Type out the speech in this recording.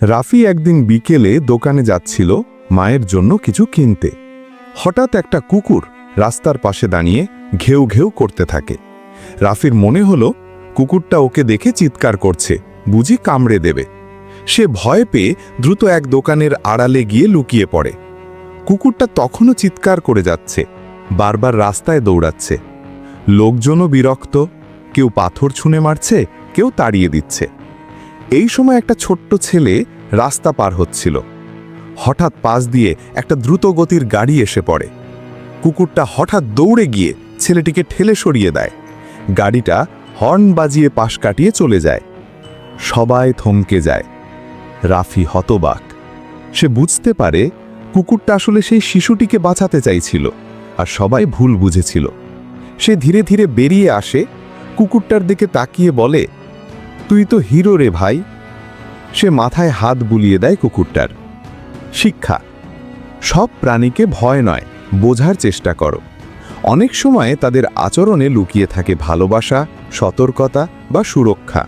রাফি একদিন বিকেলে দোকানে যাচ্ছিল মায়ের জন্য কিছু কিনতে। হঠাৎ একটা কুকুর রাস্তার পাশে দাঁড়িয়ে ঘেউ ঘেউ করতে থাকে। রাফির মনে হলো, কুকুরটা ওকে দেখে চিৎকার করছে, বুঝি কামড়ে দেবে। সে ভয় পেয়ে দ্রুত এক দোকানের আড়ালে গিয়ে লুকিয়ে পড়ে। কুকুরটা তখনও চিৎকার করে যাচ্ছে, বারবার রাস্তায় দৌড়াচ্ছে। লোকজনও বিরক্ত, কেউ পাথর ছুঁড়ে মারছে, কেউ তাড়িয়ে দিচ্ছে। এই সময় একটা ছোট্ট ছেলে রাস্তা পার হচ্ছিল। হঠাৎ পাশ দিয়ে একটা দ্রুত গতির গাড়ি এসে পড়ে। কুকুরটা হঠাৎ দৌড়ে গিয়ে ছেলেটিকে ঠেলে সরিয়ে দেয়। গাড়িটা হর্ন বাজিয়ে পাশ কাটিয়ে চলে যায়। সবাই থমকে যায়। রাফি হতবাক। সে বুঝতে পারে কুকুরটা আসলে সেই শিশুটিকে বাঁচাতে চাইছিল আর সবাই ভুল বুঝেছিল। সে ধীরে ধীরে বেরিয়ে আসে, কুকুরটার দিকে তাকিয়ে বলে তুই তো হিরো রে ভাই। সে মাথায় হাত বুলিয়ে দেয় কুকুরটার। শিক্ষা, সব প্রাণীকে ভয় নয়, বোঝার চেষ্টা করো। অনেক সময় তাদের আচরণে লুকিয়ে থাকে ভালোবাসা, সতর্কতা বা সুরক্ষা।